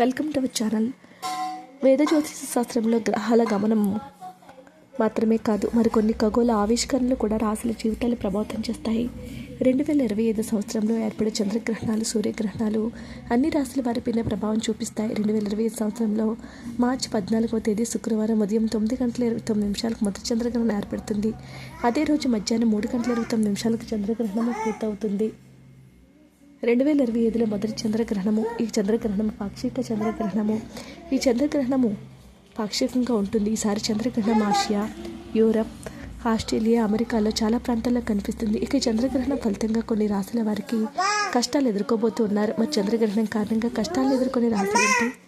Welcome to our channel వేద జ్యోతిష శాస్త్రంలో గ్రహాల గమనం మాత్రమే కాదు మరికొన్ని ఖగోళ ఆవిష్కరణలు కూడా రాసుల జీవితాలు ప్రభావితం చేస్తాయి. రెండు వేల ఇరవై ఐదు సంవత్సరంలో ఏర్పడే చంద్రగ్రహణాలు సూర్యగ్రహణాలు అన్ని రాశుల వారిపైన ప్రభావం చూపిస్తాయి. రెండు వేల ఇరవై ఐదు సంవత్సరంలో మార్చి పద్నాలుగవ తేదీ శుక్రవారం ఉదయం తొమ్మిది గంటల ఇరవై తొమ్మిది నిమిషాలకు మొదటి చంద్రగ్రహణం ఏర్పడుతుంది. అదే రోజు మధ్యాహ్నం మూడు గంటల ఇరవై తొమ్మిది నిమిషాలకు చంద్రగ్రహణం పూర్తవుతుంది. రెండు వేల ఇరవై ఐదులో మొదటి చంద్రగ్రహణము ఈ చంద్రగ్రహణం పాక్షిక చంద్రగ్రహణము. ఈ చంద్రగ్రహణము పాక్షికంగా ఉంటుంది. ఈసారి చంద్రగ్రహణం ఆసియా యూరప్ ఆస్ట్రేలియా అమెరికాలో చాలా ప్రాంతాల్లో కనిపిస్తుంది. ఇక చంద్రగ్రహణం ఫలితంగా కొన్ని రాసుల వారికి కష్టాలు ఎదుర్కోబోతూ ఉన్నారు. మరి చంద్రగ్రహణం కారణంగా కష్టాలు ఎదుర్కొనే రాశులు ఏంటి?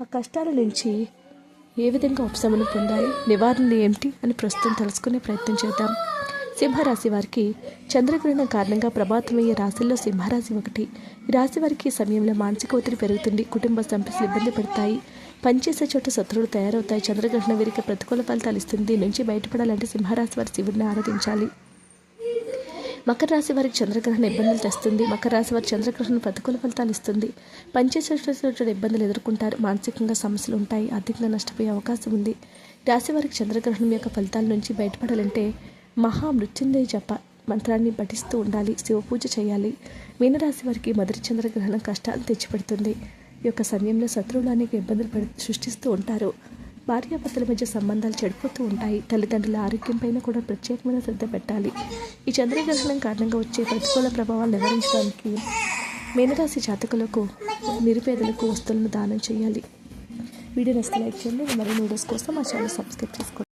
ఆ కష్టాల నుంచి ఏ విధంగా ఉపశమనం పొందాలి? నివారణలు ఏమిటి అని ప్రస్తుతం తెలుసుకునే ప్రయత్నం చేద్దాం. సింహరాశి వారికి చంద్రగ్రహణం కారణంగా ప్రభావితమయ్యే రాశుల్లో సింహరాశి ఒకటి. ఈ రాశి వారికి ఈ సమయంలో మానసిక ఒత్తిడి పెరుగుతుంది కుటుంబ సమస్యలు ఇబ్బంది పడతాయి పనిచేసే చోట శత్రువులు తయారవుతాయి చంద్రగ్రహణం వీరికి ప్రతికూల ఫలితాలు ఇస్తుంది. దీని నుంచి బయటపడాలంటే సింహరాశి వారి శివుడిని ఆరాధించాలి. మకర రాశి వారికి చంద్రగ్రహణం ఇబ్బందులు తెస్తుంది. మకర రాశి వారి చంద్రగ్రహణం ప్రతికూల ఫలితాలు ఇస్తుంది. పనిచేసే చోట ఇబ్బందులు ఎదుర్కొంటారు. మానసికంగా సమస్యలు ఉంటాయి ఆర్థికంగా నష్టపోయే అవకాశం ఉంది. రాశి వారికి చంద్రగ్రహణం యొక్క ఫలితాల నుంచి బయటపడాలంటే మహామృత్యుంజయ జప మంత్రాన్ని పఠిస్తూ ఉండాలి శివపూజ చేయాలి. మీనరాశి వారికి మొదటి చంద్రగ్రహణం కష్టాలు తెచ్చిపెడుతుంది. ఈ యొక్క సమయంలో శత్రువులు అనేక ఇబ్బందులు పడి సృష్టిస్తూ ఉంటారు. భార్యాభర్తల మధ్య సంబంధాలు చెడిపోతూ ఉంటాయి. తల్లిదండ్రుల ఆరోగ్యం పైన కూడా ప్రత్యేకమైన శ్రద్ధ పెట్టాలి. ఈ చంద్రగ్రహణం కారణంగా వచ్చే ప్రతికూల ప్రభావాలు నివారించడానికి మీనరాశి జాతకులకు నిరుపేదలకు వస్తువులను దానం చేయాలి. వీడియో నచ్చితే లైక్ చేయండి. మరిన్ని వీడియోస్ కోసం మా ఛానల్ సబ్స్క్రైబ్ చేసుకోండి.